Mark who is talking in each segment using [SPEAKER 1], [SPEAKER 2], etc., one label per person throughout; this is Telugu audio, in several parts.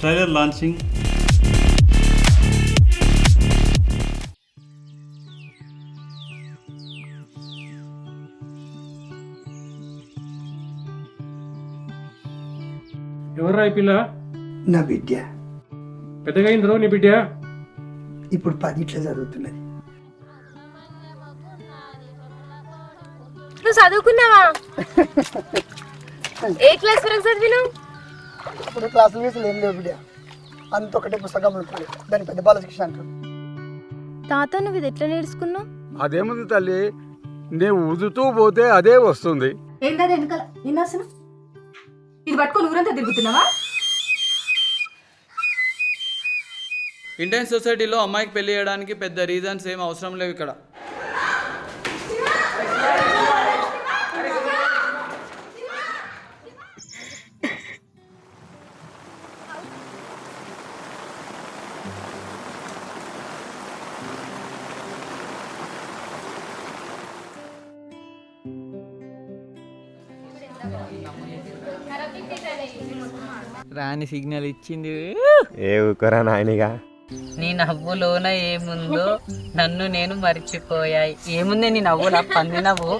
[SPEAKER 1] ట్రైలర్ లాంచింగ్
[SPEAKER 2] ఎవర్రా ఈ పిల్ల?
[SPEAKER 3] నా బిడ్డ.
[SPEAKER 2] పెద్దగా అయిందో నీ బిడ్డ?
[SPEAKER 3] ఇప్పుడు పదిట్లో చదువుతున్నది
[SPEAKER 4] నువ్వు చదువుకున్నావా? ఏ క్లాస్ వరకు చదివినావు?
[SPEAKER 3] ఇప్పుడు క్లాసులు గీసులు ఏం లేవు బిడ్డ. అంత ఒకటే పుస్తకం ఉంటుంది దాని పెద్ద బాలశిక్షణ అంటారు.
[SPEAKER 4] తాత నువ్వు ఇది ఎట్లా నేర్చుకున్నావు?
[SPEAKER 5] అదేముంది తల్లి? నేను ఊదుతూ పోతే అదే వస్తుంది.
[SPEAKER 6] ఏందా వెనకాల? నిన్నాసనం ఇది పట్టుకొని ఊరంతా తిరుగుతున్నావా?
[SPEAKER 7] ఇండియన్ సొసైటీలో అమ్మాయికి పెళ్ళి చేయడానికి పెద్ద రీజన్స్ ఏం అవసరం లేవు ఇక్కడ.
[SPEAKER 8] రాని సిగ్నల్ ఇచ్చింది.
[SPEAKER 9] ఏ ఊరుకోరా నాయనిగా?
[SPEAKER 8] నీ నవ్వులోన ఏముందో నన్ను నేను మర్చిపోయాయి ఏముంది నీ నవ్వులా? పంది నవ్వు.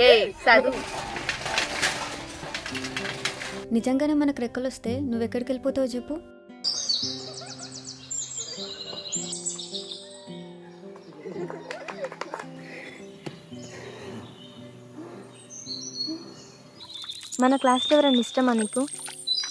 [SPEAKER 10] నిజంగానే మనకు రెక్కలు వస్తే నువ్వు ఎక్కడికి వెళ్ళిపోతావు చెప్పు.
[SPEAKER 4] మన క్లాస్లో ఎవరైనా ఇష్టమా నీకు?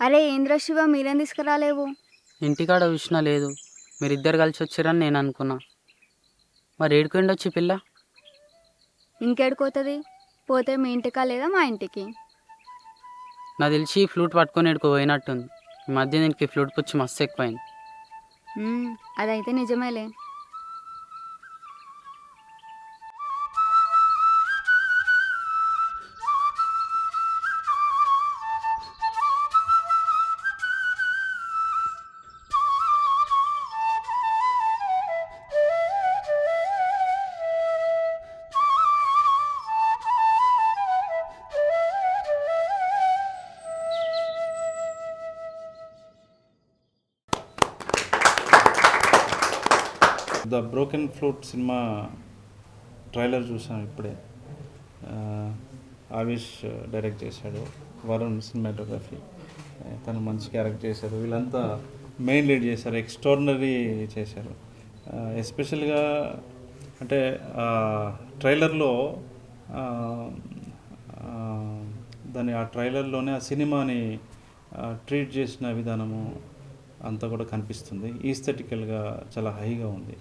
[SPEAKER 10] అరే ఏంద్ర శివ? మీరేం తీసుకురాలేవు?
[SPEAKER 8] ఇంటికాడ చూసినా లేదు. మీరిద్దరు కలిసి వచ్చారని నేను అనుకున్నా. మరి ఏడుకోండి వచ్చి పిల్ల?
[SPEAKER 10] ఇంకెడుకోతుంది పోతే మీ ఇంటికా లేదా మా ఇంటికి?
[SPEAKER 8] నాకు తెలిసి ఫ్లూట్ పట్టుకొని ఎడుకో పోయినట్టుంది. ఈ మధ్య దీనికి ఫ్లూట్ పుచ్చి మస్తు ఎక్కువైంది.
[SPEAKER 10] అదైతే నిజమేలే.
[SPEAKER 1] The broken flute cinema trailer చూసాం ఇప్పుడే. ఆవిష్ డైరెక్ట్ చేశాడు. వరుణ్ సినిమాటోగ్రఫీ తను మంచి క్యారెక్టర్ చేశారు. వీళ్ళంతా మెయిన్ లీడ్ చేశారు. ఎక్స్ట్రాడినరీ చేశారు. ఎస్పెషల్గా అంటే ఆ ట్రైలర్లో ఆ, దాని ఆ ట్రైలర్లోనే ఆ సినిమాని ట్రీట్ చేసిన విధానము అంతా కూడా కనిపిస్తుంది. ఈస్థెటికల్గా చాలా హైగా ఉంది.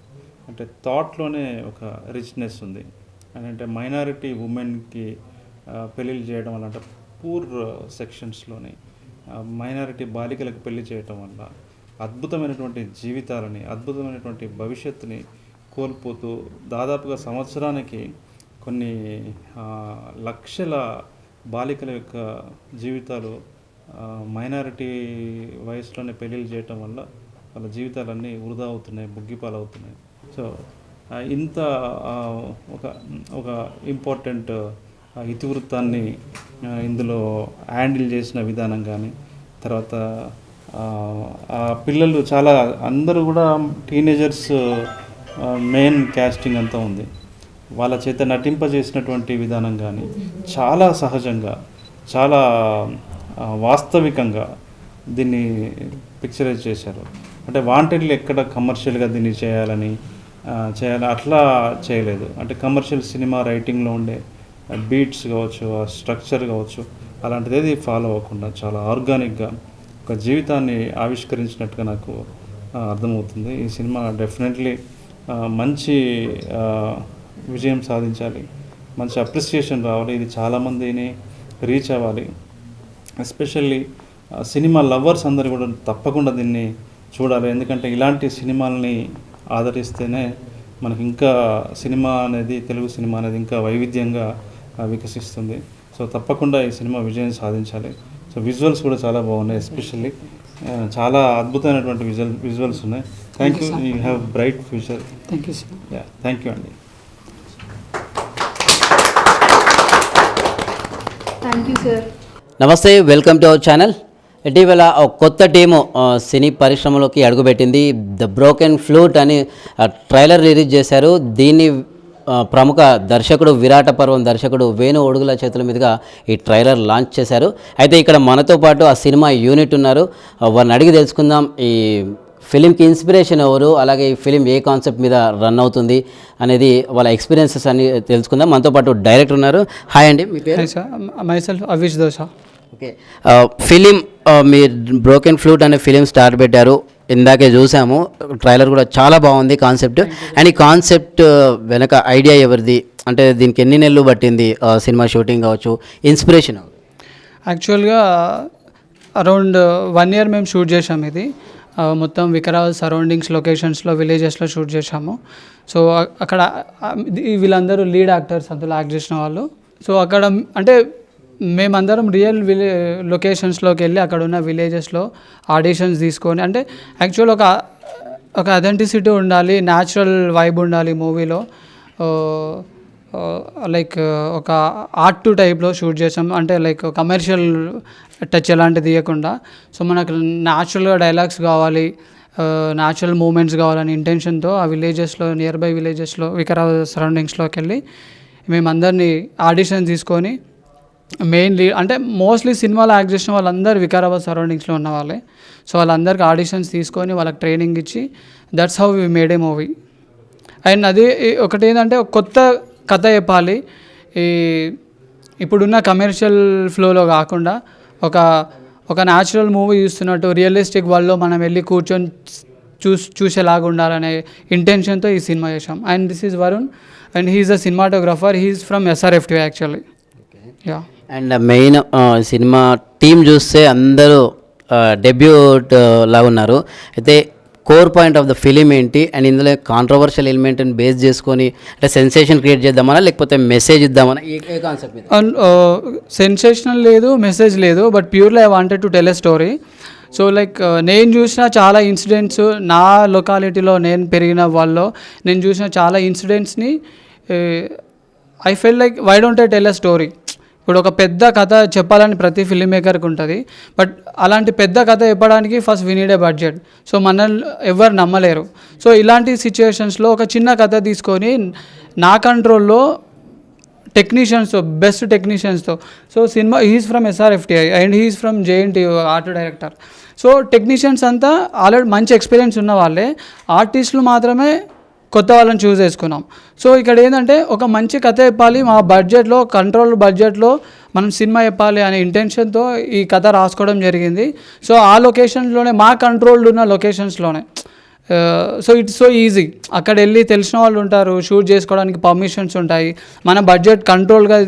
[SPEAKER 1] అంటే థాట్లోనే ఒక రిచ్నెస్ ఉంది. అని అంటే మైనారిటీ ఉమెన్కి పెళ్ళిళ్ళు చేయడం వల్ల అంటే పూర్ సెక్షన్స్లోని మైనారిటీ బాలికలకు పెళ్ళి చేయటం వల్ల అద్భుతమైనటువంటి జీవితాలని అద్భుతమైనటువంటి భవిష్యత్తుని కోల్పోతూ దాదాపుగా సంవత్సరానికి కొన్ని లక్షల బాలికల యొక్క జీవితాలు మైనారిటీ వయసులోనే పెళ్ళిళ్ళు చేయటం వల్ల వాళ్ళ జీవితాలన్నీ వృధా అవుతున్నాయి బుగ్గిపాలవుతున్నాయి. సో ఇంత ఒక ఒక ఇంపార్టెంట్ ఇతివృత్తాన్ని ఇందులో హ్యాండిల్ చేసిన విధానం కానీ తర్వాత ఆ, పిల్లలు చాలా అందరూ కూడా టీనేజర్స్ మెయిన్ క్యాస్టింగ్ అంతా ఉంది. వాళ్ళ చేత నటింపజేసినటువంటి విధానం కానీ చాలా సహజంగా చాలా వాస్తవికంగా దీన్ని పిక్చరైజ్ చేశారు. అంటే వాంటెడ్లు ఎక్కడ కమర్షియల్గా దీన్ని చేయాలని చేయాలి అట్లా చేయలేదు. అంటే కమర్షియల్ సినిమా రైటింగ్లో ఉండే బీట్స్ కావచ్చు ఆ స్ట్రక్చర్ కావచ్చు అలాంటిది ఏది ఫాలో అవ్వకుండా చాలా ఆర్గానిక్గా ఒక జీవితాన్ని ఆవిష్కరించినట్టుగా నాకు అర్థమవుతుంది. ఈ సినిమా డెఫినెట్లీ మంచి విజయం సాధించాలి. మంచి అప్రిసియేషన్ రావాలి. ఇది చాలామందిని రీచ్ అవ్వాలి. ఎస్పెషల్లీ సినిమా లవర్స్ అందరూ కూడా తప్పకుండా దీన్ని చూడాలి. ఎందుకంటే ఇలాంటి సినిమాలని ఆదరిస్తేనే మనకి ఇంకా సినిమా అనేది తెలుగు సినిమా అనేది ఇంకా వైవిధ్యంగా వికసిస్తుంది. సో తప్పకుండా ఈ సినిమా విజయం సాధించాలి. సో విజువల్స్ కూడా చాలా బాగున్నాయి ఎస్పెషల్లీ. చాలా అద్భుతమైనటువంటి విజువల్ విజువల్స్ ఉన్నాయి. Thank you. You have bright future.
[SPEAKER 3] Thank you sir
[SPEAKER 1] yeah thank you అండి.
[SPEAKER 6] థ్యాంక్ యూ సార్
[SPEAKER 11] నమస్తే వెల్కమ్ టు అవర్ ఛానల్. ఇటీవల ఒక కొత్త టీము సినీ పరిశ్రమలోకి అడుగుపెట్టింది. ద బ్రోకెన్ ఫ్లూట్ అని ట్రైలర్ రిలీజ్ చేశారు. దీన్ని ప్రముఖ దర్శకుడు విరాట పర్వం దర్శకుడు వేణు ఒడుగుల చేతుల మీదుగా ఈ ట్రైలర్ లాంచ్ చేశారు. అయితే ఇక్కడ మనతో పాటు ఆ సినిమా యూనిట్ ఉన్నారు. వారిని అడిగి తెలుసుకుందాం. ఈ ఫిలింకి ఇన్స్పిరేషన్ ఎవరు? అలాగే ఈ ఫిలిం ఏ కాన్సెప్ట్ మీద రన్ అవుతుంది అనేది వాళ్ళ ఎక్స్పీరియన్సెస్ అని తెలుసుకుందాం. మనతో పాటు డైరెక్టర్ ఉన్నారు. హాయ్ అండి మీ పేరు?
[SPEAKER 3] Myself Avish Dosa.
[SPEAKER 11] Okay. Film మీరు బ్రోకెన్ ఫ్లూట్ అనే ఫిలిం స్టార్ట్ పెట్టారు. ఇందాకే చూసాము. ట్రైలర్ కూడా చాలా బాగుంది కాన్సెప్ట్ అండ్ ఈ కాన్సెప్ట్ వెనక ఐడియా ఎవరిది? అంటే దీనికి ఎన్ని నెలలు పట్టింది? సినిమా షూటింగ్ కావచ్చు ఇన్స్పిరేషన్
[SPEAKER 3] యాక్చువల్గా అరౌండ్ వన్ ఇయర్ మేము షూట్ చేసాం ఇది. మొత్తం వికారాబాద్ సరౌండింగ్స్ లొకేషన్స్లో విలేజెస్లో షూట్ చేసాము సో అక్కడ వీళ్ళందరూ లీడ్ యాక్టర్స్ అందులో యాక్ట్ చేసిన వాళ్ళు. సో అక్కడ అంటే మేమందరం రియల్ విలే లొకేషన్స్లోకి వెళ్ళి అక్కడ ఉన్న విలేజెస్లో ఆడిషన్స్ తీసుకొని అంటే యాక్చువల్ ఒక ఒక అథెంటిసిటీ ఉండాలి న్యాచురల్ వైబ్ ఉండాలి మూవీలో లైక్ ఒక ఆర్ట్ టు టైప్లో షూట్ చేసాం. అంటే లైక్ కమర్షియల్ టచ్ ఎలాంటిది తీయకుండా సో మనకు న్యాచురల్గా డైలాగ్స్ కావాలి న్యాచురల్ మూమెంట్స్ కావాలని ఇంటెన్షన్తో ఆ విలేజెస్లో నియర్ బై విలేజెస్లో వికారాబాద్ సరౌండింగ్స్లోకి వెళ్ళి మేమందరినీ ఆడిషన్ తీసుకొని మెయిన్ లీ అంటే మోస్ట్లీ సినిమాలో యాక్ట్ చేసిన వాళ్ళందరూ వికారాబాద్ సరౌండింగ్స్లో ఉన్న వాళ్ళే సో వాళ్ళందరికీ ఆడిషన్స్ తీసుకొని వాళ్ళకి ట్రైనింగ్ ఇచ్చి that's how we made a movie and అది ఒకటి ఏంటంటే కొత్త కథ చెప్పాలి. ఈ ఇప్పుడున్న కమర్షియల్ ఫ్లోలో కాకుండా ఒక ఒక న్యాచురల్ మూవీ చూస్తున్నట్టు రియలిస్టిక్ వరల్డ్లో మనం వెళ్ళి కూర్చొని చూస్ చూసేలాగా ఉండాలనే ఇంటెన్షన్తో ఈ సినిమా చేసాం and this is Varun and he is uh cinematographer he is from SRFT actually yeah
[SPEAKER 11] and main cinema team చూస్తే అందరూ డెబ్యూట్ లాగా ఉన్నారు. అయితే core point of the film ఏంటి? అండ్ ఇందులో కాంట్రవర్షియల్ ఎలిమెంట్ని బేస్ చేసుకొని అంటే సెన్సేషన్ క్రియేట్ చేద్దామనా లేకపోతే మెసేజ్ ఇద్దామనా? ఏ కాన్సెప్ట్
[SPEAKER 3] సెన్సేషనల్ లేదు మెసేజ్ లేదు but purely I wanted to tell a story so like నేను చూసిన చాలా ఇన్సిడెంట్స్ నా లొకాలిటీలో నేను పెరిగిన వాళ్ళలో నేను చూసిన చాలా ఇన్సిడెంట్స్ని I felt like why don't I tell a story ఇప్పుడు ఒక పెద్ద కథ చెప్పాలని ప్రతి ఫిల్మ్ మేకర్కి ఉంటుంది. బట్ అలాంటి పెద్ద కథ చెప్పడానికి first we need a budget so మనల్ని ఎవరు నమ్మలేరు. సో ఇలాంటి సిచ్యువేషన్స్లో ఒక చిన్న కథ తీసుకొని నా కంట్రోల్లో టెక్నీషియన్స్తో best టెక్నీషియన్స్తో so cinema he's from SRFTI and he's from JNT art director so technicians అంతా ఆల్రెడీ మంచి ఎక్స్పీరియన్స్ ఉన్న వాళ్ళే. ఆర్టిస్టులు మాత్రమే కొత్త వాళ్ళని చూస్ చేసుకున్నాం. సో ఇక్కడ ఏంటంటే ఒక మంచి కథ చెప్పాలి. మా బడ్జెట్లో కంట్రోల్ బడ్జెట్లో మనం సినిమా చెప్పాలి అనే ఇంటెన్షన్తో ఈ కథ రాసుకోవడం జరిగింది. సో ఆ లొకేషన్స్లోనే మా కంట్రోల్డ్ ఉన్న లొకేషన్స్లోనే సో ఇట్స్ సో ఈజీ అక్కడ వెళ్ళి తెలిసిన వాళ్ళు ఉంటారు షూట్ చేసుకోవడానికి పర్మిషన్స్ ఉంటాయి. మన బడ్జెట్ కంట్రోల్గా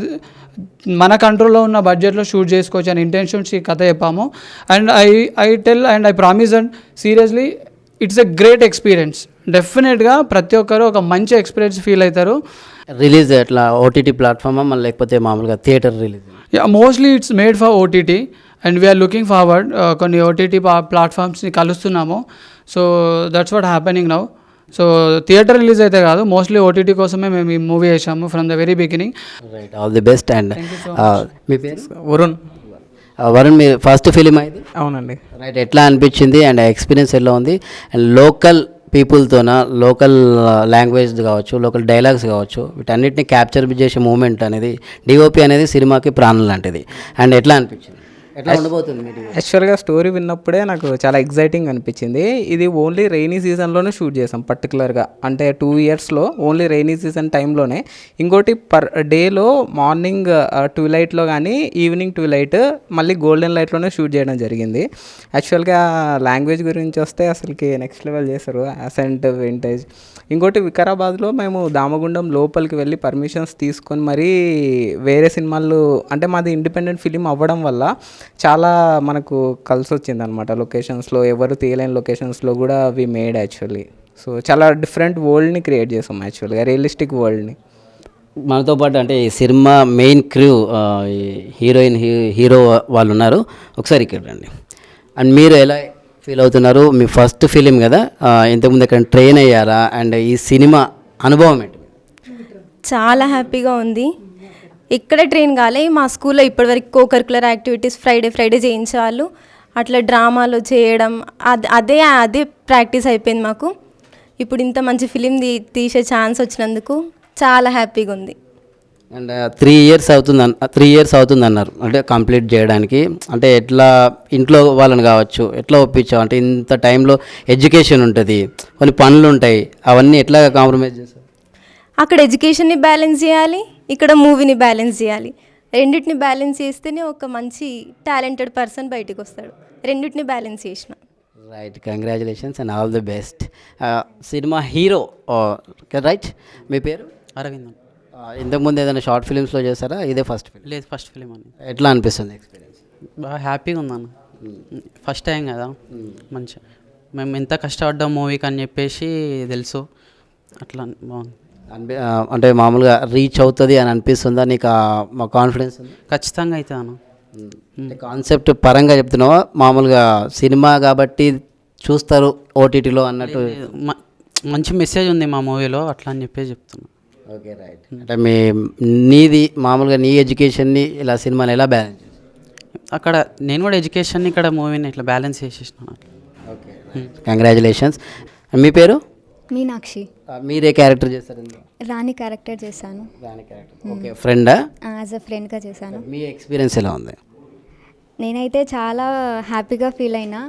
[SPEAKER 3] మన కంట్రోల్లో ఉన్న బడ్జెట్లో షూట్ చేసుకోవచ్చు అని ఇంటెన్షన్స్ ఈ కథ చెప్పాము. And I I tell and I promise and seriously it's a great experience డెఫినెట్గా ప్రతి ఒక్కరు ఒక మంచి ఎక్స్పీరియన్స్ ఫీల్ అవుతారు.
[SPEAKER 11] రిలీజ్ ఎట్లా? ఓటీటీ ప్లాట్ఫామా మళ్ళీ లేకపోతే మామూలుగా theatre release
[SPEAKER 3] yeah mostly it's made for OTT and we're looking forward కొన్ని ఓటీటీ ప్లాట్ఫామ్స్ని కలుస్తున్నాము. So that's what happening now so theatre release అయితే కాదు మోస్ట్లీ ఓటీటీ కోసమే మేము ఈ మూవీ చేసాము from the very beginning
[SPEAKER 11] right all the best and మీ పేరు?
[SPEAKER 5] వరుణ్
[SPEAKER 11] Uh, వరుణ్ మీ ఫస్ట్ ఫిలిం అయింది
[SPEAKER 5] అవునండి.
[SPEAKER 11] రైట్ ఎట్లా అనిపించింది అండ్ ఎక్స్పీరియన్స్ ఎలా ఉంది? అండ్ లోకల్ పీపుల్తోన లోకల్ లాంగ్వేజ్ కావచ్చు లోకల్ డైలాగ్స్ కావచ్చు వీటన్నిటిని క్యాప్చర్ చేసే మూమెంట్ అనేది డిఓపి అనేది సినిమాకి ప్రాణం లాంటిది. అండ్ ఎట్లా అనిపించింది? ఎట్లా ఉండబోతుంది?
[SPEAKER 12] యాక్చువల్గా స్టోరీ విన్నప్పుడే నాకు చాలా ఎగ్జైటింగ్ అనిపించింది. ఇది ఓన్లీ రైనీ సీజన్లోనే షూట్ చేసాం పర్టికులర్గా అంటే టూ ఇయర్స్లో ఓన్లీ రైనీ సీజన్ టైంలోనే ఇంకోటి పర్ డేలో మార్నింగ్ ట్వీలైట్లో కానీ ఈవినింగ్ ట్వీలైట్ మళ్ళీ గోల్డెన్ లైట్లోనే షూట్ చేయడం జరిగింది. యాక్చువల్గా లాంగ్వేజ్ గురించి వస్తే అసలుకి నెక్స్ట్ లెవెల్ చేస్తారు అసెంట్ వింటేజ్. ఇంకోటి వికారాబాద్లో మేము దామగుండం లోపలికి వెళ్ళి పర్మిషన్స్ తీసుకొని మరీ వేరే సినిమాలు అంటే మాది ఇండిపెండెంట్ ఫిలిం అవ్వడం వల్ల చాలా మనకు కలిసి వచ్చింది అనమాట లొకేషన్స్లో. ఎవరు తీయలేని లొకేషన్స్లో కూడా వి మేడ్ యాక్చువల్లీ సో చాలా డిఫరెంట్ వరల్డ్ని క్రియేట్ చేసాం యాక్చువల్గా రియలిస్టిక్ వరల్డ్ని
[SPEAKER 11] మనతో పాటు అంటే ఈ cinema main crew heroine hero వాళ్ళు ఉన్నారు. ఒకసారి ఇక్కడ రండి. అండ్ మీరు ఎలా ఫీల్ అవుతున్నారు. మీ ఫస్ట్ ఫిలిం కదా. ఇంతకుముందు ఎక్కడ ట్రైన్ అయ్యారా? అండ్ ఈ సినిమా అనుభవం ఏంటి?
[SPEAKER 4] చాలా హ్యాపీగా ఉంది. ఇక్కడ ట్రైన్ కాలే. మా స్కూల్లో ఇప్పటివరకు co curricular activities Friday Friday చేయించేవాళ్ళు. అట్లా డ్రామాలు చేయడం అది అదే అదే ప్రాక్టీస్ అయిపోయింది మాకు. ఇప్పుడు ఇంత మంచి ఫిలిం తీ తీసే ఛాన్స్ వచ్చినందుకు చాలా హ్యాపీగా ఉంది.
[SPEAKER 11] అండ్ త్రీ ఇయర్స్ అవుతుంది త్రీ ఇయర్స్ అవుతుంది అన్నారు అంటే కంప్లీట్ చేయడానికి. అంటే ఎట్లా ఇంట్లో వాళ్ళని కావచ్చు ఎట్లా ఒప్పించావు? అంటే ఇంత టైంలో ఎడ్యుకేషన్ ఉంటుంది. కొన్ని పనులు ఉంటాయి. అవన్నీ ఎట్లా కాంప్రమైజ్ చేస్తారు
[SPEAKER 4] అక్కడ ఎడ్యుకేషన్ని బ్యాలెన్స్ చేయాలి ఇక్కడ మూవీని బ్యాలెన్స్ చేయాలి. రెండింటిని బ్యాలెన్స్ చేస్తేనే ఒక మంచి టాలెంటెడ్ పర్సన్ బయటికి వస్తాడు. రెండింటిని బ్యాలెన్స్ చేసిన.
[SPEAKER 11] Right congratulations and all the best cinema hero right మీ పేరు?
[SPEAKER 8] అరవింద్.
[SPEAKER 11] ఇంతకుముందు ఏదైనా షార్ట్ ఫిల్మ్స్లో చేస్తారా ఇదే ఫస్ట్ ఫిల్మ్
[SPEAKER 8] లేదు ఫస్ట్ ఫిలిం అని
[SPEAKER 11] ఎట్లా అనిపిస్తుంది ఎక్స్పీరియన్స్
[SPEAKER 8] బాగా హ్యాపీగా ఉందన్న ఫస్ట్ టైం కదా. మంచిగా. మేము ఎంత కష్టపడ్డాం మూవీకి అని చెప్పేసి తెలుసు. అట్లా బాగుంది.
[SPEAKER 11] అనిపి అంటే మామూలుగా రీచ్ అవుతుంది అని అనిపిస్తుందా? నీకు మా కాన్ఫిడెన్స్
[SPEAKER 8] ఖచ్చితంగా అన్న.
[SPEAKER 11] అంటే కాన్సెప్ట్ పరంగా చెప్తున్నావా? మామూలుగా సినిమా కాబట్టి చూస్తారు ఓటీటీలో అన్నట్టు?
[SPEAKER 8] మంచి మెసేజ్ ఉంది మా మూవీలో అట్లా అని చెప్పేసి చెప్తున్నా.
[SPEAKER 11] ఓకే రైట్ అంటే మీ నీది మామూలుగా నీ ఎడ్యుకేషన్ని ఇలా సినిమాని ఎలా బ్యాలెన్స్
[SPEAKER 8] అక్కడ నేను కూడా ఎడ్యుకేషన్ ఇక్కడ మూవీని ఇట్లా బ్యాలెన్స్ చేసేసినాను
[SPEAKER 11] ఓకే కంగ్రాచులేషన్స్ మీ పేరు?
[SPEAKER 10] మీనాక్షి.
[SPEAKER 11] మీరే క్యారెక్టర్ చేస్తారు ఇందులో?
[SPEAKER 10] రాణి క్యారెక్టర్ చేశాను.
[SPEAKER 11] దాని క్యారెక్టర్. ఓకే ఫ్రెండా
[SPEAKER 10] యాజ్ అ ఫ్రెండ్గా చేశాను.
[SPEAKER 11] మీ ఎక్స్పీరియన్స్ ఎలా ఉంది?
[SPEAKER 10] నేనైతే చాలా హ్యాపీగా ఫీల్ అయినా.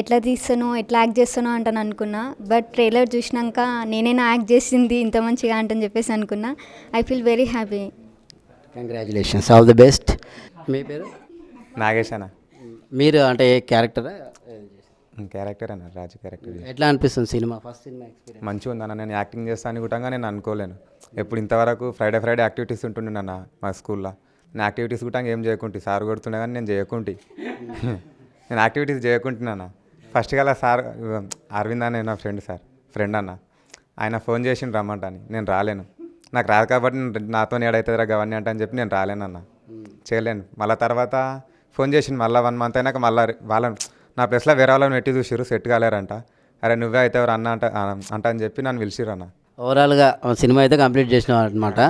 [SPEAKER 10] ఎట్లా తీస్తానో ఎట్లా యాక్ట్ చేస్తానో అంటాను అనుకున్నా. బట్ ట్రైలర్ చూసినాక నేనేనా యాక్ట్ చేసింది ఇంత మంచిగా అంటని చెప్పేసి అనుకున్నా. I feel very happy.
[SPEAKER 11] Congratulations all the best మీ పేరు?
[SPEAKER 9] నాగేష్ అన్న.
[SPEAKER 11] మీరు అంటే ఏ క్యారెక్టరా?
[SPEAKER 9] క్యారెక్టర్ అన్న రాజు క్యారెక్టర్.
[SPEAKER 11] ఎట్లా అనిపిస్తుంది సినిమా? ఫస్ట్ సినిమా ఎక్స్పీరియన్స్
[SPEAKER 9] మంచిగా ఉందన్న నేను యాక్టింగ్ చేస్తాను కూడా నేను అనుకోలేను. ఎప్పుడు ఇంతవరకు ఫ్రైడే ఫ్రైడే యాక్టివిటీస్ ఉంటుండే అన్న మా స్కూల్లో. నేను యాక్టివిటీస్ కూడా ఏం చేయకుంటే సార్ కొడుతుండే కానీ నేను చేయకుంటే. నేను యాక్టివిటీస్ చేయకుంటున్నాను? ఫస్ట్ గల సార్ అరవింద్ అనే నా ఫ్రెండ్ సార్ ఫ్రెండ్ అన్న. ఆయన ఫోన్ చేసి రమ్మంటని నేను రాలేను. నాకు రాదు కాబట్టి నేను నాతో ఏడవుతుందిరా గవన్నీ అంటే అని చెప్పి నేను రాలేనన్న చేయలేను. మళ్ళీ తర్వాత ఫోన్ చేసిండు మళ్ళీ వన్ మంత్ అయినాక మళ్ళీ వాళ్ళని నా ప్లేస్లో వేరే వాళ్ళని పెట్టి చూసిరు సెట్ కాలేరంట. అరే నువ్వే అయితే అన్న అంట అంట అని చెప్పి నన్ను పిలిచిరు అన్న.
[SPEAKER 11] ఓవరాల్గా సినిమా అయితే కంప్లీట్ చేసినాం. అనమాట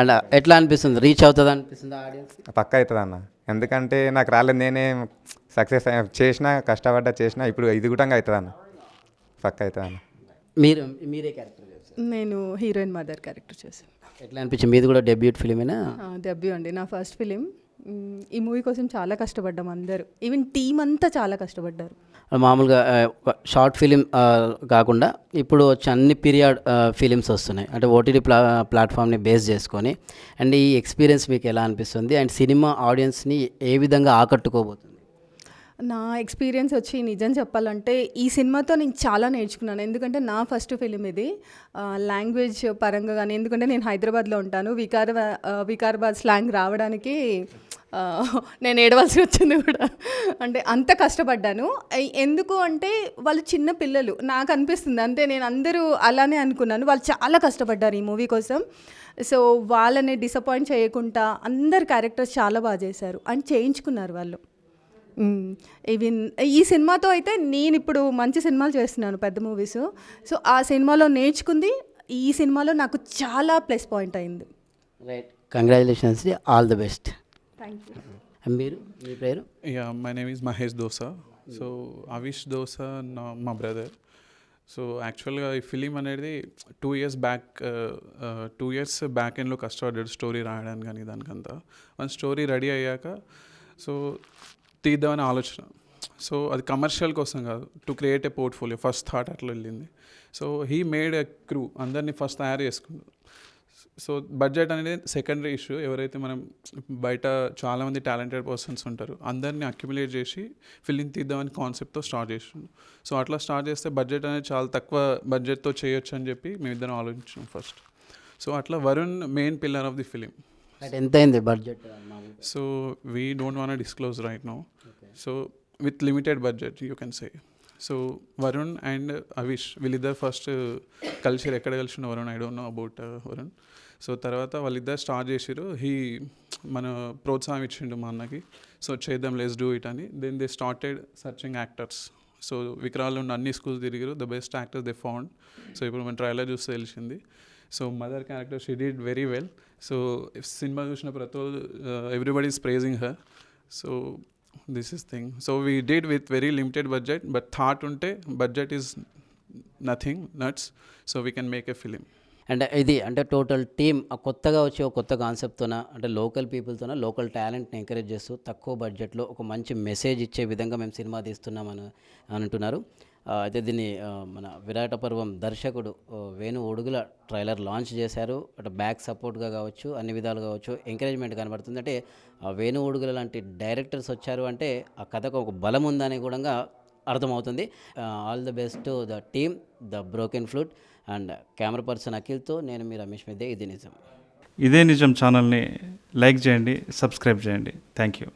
[SPEAKER 11] అండ్ ఎట్లా అనిపిస్తుంది? రీచ్ అవుతుంది అనిపిస్తుంది ఆడియన్స్
[SPEAKER 9] పక్క అవుతుంది అన్న ఎందుకంటే నాకు రాలేదు నేనే సక్సెస్ చేసినా కష్టపడ్డా చేసినా ఇప్పుడు ఇది కూడా అవుతుంది అన్న పక్క అవుతుంది అన్న
[SPEAKER 11] మీరు మీరే క్యారెక్టర్ చేస్తారు
[SPEAKER 6] నేను హీరోయిన్ మదర్ క్యారెక్టర్ చేశాను.
[SPEAKER 11] ఎట్లా అనిపించింది? మీది కూడా డెబ్యూట్ ఫిలిమేనా
[SPEAKER 6] డెబ్యూ అండి. నా ఫస్ట్ ఫిలిం ఈ మూవీ కోసం చాలా కష్టపడ్డాం అందరూ. ఈవెన్ టీం అంతా చాలా కష్టపడ్డారు.
[SPEAKER 11] మామూలుగా షార్ట్ ఫిలిం కాకుండా ఇప్పుడు వచ్చి అన్ని పీరియడ్ ఫిలిమ్స్ వస్తున్నాయి. అంటే ఓటీటీ ప్లా ప్లాట్ఫామ్ని బేస్ చేసుకొని అండ్ ఈ ఎక్స్పీరియన్స్ మీకు ఎలా అనిపిస్తుంది? అండ్ సినిమా ఆడియన్స్ని ఏ విధంగా ఆకట్టుకోబోతుంది?
[SPEAKER 6] నా ఎక్స్పీరియన్స్ వచ్చి నిజం చెప్పాలంటే ఈ సినిమాతో నేను చాలా నేర్చుకున్నాను. ఎందుకంటే నా ఫస్ట్ ఫిలిం ఇది. లాంగ్వేజ్ పరంగా కానీ ఎందుకంటే నేను హైదరాబాద్లో ఉంటాను. వికార వికారాబాద్ స్లాంగ్ రావడానికి నేను ఏడవలసి వచ్చింది కూడా. అంటే అంత కష్టపడ్డాను. ఎందుకు అంటే వాళ్ళు చిన్న పిల్లలు. నాకు అనిపిస్తుంది. అంటే నేను అందరూ అలానే అనుకున్నాను. వాళ్ళు చాలా కష్టపడ్డారు ఈ మూవీ కోసం. సో వాళ్ళని డిసప్పాయింట్ చేయకుండా అందరు క్యారెక్టర్స్ చాలా బాగా చేశారు. అండ్ చేయించుకున్నారు వాళ్ళు. ఈవెన్ ఈ సినిమాతో అయితే నేను ఇప్పుడు మంచి సినిమాలు చేస్తున్నాను పెద్ద మూవీస్. సో ఆ సినిమాలో నేర్చుకుంది. ఈ సినిమాలో నాకు చాలా ప్లస్ పాయింట్ అయింది.
[SPEAKER 11] Right congratulations all the best
[SPEAKER 6] thank you
[SPEAKER 11] మీరు మీ పేరు?
[SPEAKER 13] Yeah, my name is Mahesh Dosa. So Avish Dosa, no, my brother. So యాక్చువల్గా ఈ ఫిలిం అనేది two years back two years back ఎండ్లో కష్టపడ్డాడు స్టోరీ రాయడానికి కానీ దానికంతా. వన్ స్టోరీ రెడీ అయ్యాక సో తీద్దామని ఆలోచన. సో అది కమర్షియల్ కోసం కాదు to create a portfolio first thought అట్లా వెళ్ళింది. So he made a crew అందరినీ ఫస్ట్ తయారు చేసుకున్నారు సో బడ్జెట్ అనేది సెకండరీ ఇష్యూ ఎవరైతే మనం బయట చాలామంది టాలెంటెడ్ పర్సన్స్ ఉంటారు అందరినీ అక్యుములేట్ చేసి ఫిలిం తీద్దామని కాన్సెప్ట్తో స్టార్ట్ చేసిండు. సో అట్లా స్టార్ట్ చేస్తే బడ్జెట్ అనేది చాలా తక్కువ బడ్జెట్తో చేయొచ్చు అని చెప్పి మేమిద్దరం ఆలోచించాం ఫస్ట్ సో అట్లా Varun main pillar of the film
[SPEAKER 11] ఎంత అయింది budget
[SPEAKER 13] so we don't want disclose right no so with limited budget you can say so Varun and Avish వీళ్ళిద్దరు ఫస్ట్ కలిసి ఎక్కడ కలిసిన Varun? I don't know about Varun. So తర్వాత వాళ్ళిద్దరు స్టార్ట్ చేసిరు హీ మన ప్రోత్సాహం ఇచ్చిండు మా అన్నకి. సో చేద్దాం లెస్ డూ ఇట్ అని. Then they started searching actors so విక్రాల్లో ఉన్న అన్ని స్కూల్స్ తిరిగారు the best actors they found so ఇప్పుడు మన ట్రైలర్ చూస్తే తెలిసింది. So mother character she did very well so cinema చూసిన ప్రతి everybody is praising her so this is thing so we did with very limited budget but thought ఉంటే budget is nothing nuts so we can make a film
[SPEAKER 11] and ఇది అంటే టోటల్ టీమ్ కొత్తగా వచ్చే ఒక కొత్త కాన్సెప్ట్తోన అంటే లోకల్ పీపుల్తోన లోకల్ టాలెంట్ని ఎంకరేజ్ చేస్తూ తక్కువ బడ్జెట్లో ఒక మంచి మెసేజ్ ఇచ్చే విధంగా మేము సినిమా తీస్తున్నామని అని అంటున్నారు అయితే దీన్ని మన విరాట పర్వం దర్శకుడు వేణు ఒడుగుల ట్రైలర్ లాంచ్ చేశారు. అటు బ్యాక్ సపోర్ట్గా కావచ్చు అన్ని విధాలు కావచ్చు ఎంకరేజ్మెంట్ కనబడుతుంది. అంటే ఆ వేణు ఒడుగుల లాంటి డైరెక్టర్స్ వచ్చారు అంటే ఆ కథకు ఒక బలం ఉందని కూడా అర్థమవుతుంది. All the best the team the broken flute. And camera person అఖిల్తో నేను మీ రమేష్ మీదే ఇది నిజం.
[SPEAKER 1] ఇదే నిజం ఛానల్ని లైక్ చేయండి సబ్స్క్రైబ్ చేయండి. Thank you